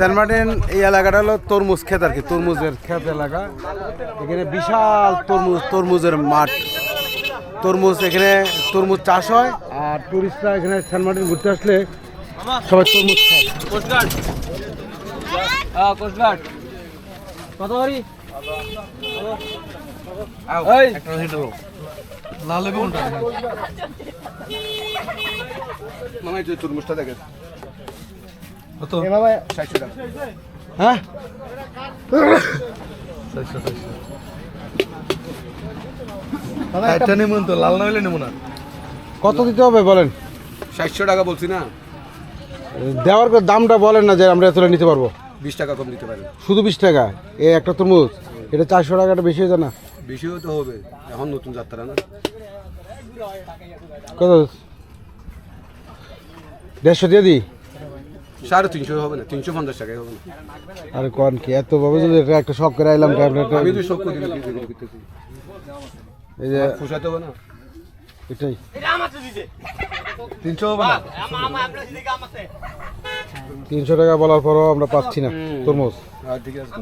Saint Martin এই এলাকাটা হলো তরমুজ ক্ষেত আর কি তরমুজের ক্ষেত এলাকা। এখানে বিশাল তরমুজ তরমুজের মাঠ। তরমুজ এখানে তরমুজ চাষ হয় আর টুরিস্টরা এখানে সেন্ট মার্টিন ঘুরতে আসলে সবাই তরমুজ খায়। কোস্টগার্ড হ্যাঁ কত লাল যে তরমুজটা দেখেন কত? টাকা। হ্যাঁ? এটা নেমন তো লাল না হলে নেব না কত দিতে হবে বলেন? ষাটশো টাকা বলছি না। দেওয়ার পর দামটা বলেন না যে আমরা এতটা নিতে পারব। বিশ টাকা কম দিতে পারেন। শুধু বিশ টাকা? এই একটা তরমুজ। এটা চারশো টাকাটা বেশি হয়ে না? বেশিও তো হবে। এখন নতুন যাত্রা না। কত? দেড়শো দিয়ে দিই। সাড়ে তিনশো হবে না তিনশো পঞ্চাশ টাকায় হবে না। আরে কন কি এত ভাবে যদি এটা একটা শখ করে আইলাম ট্যাবলেট আমি তো শখ করে দিবি এই যে পোষাতে হবে না। এটাই। তিনশো হবে না। তিনশো টাকা বলার পরও আমরা পাচ্ছি না তরমুজ। ঠিক আছে।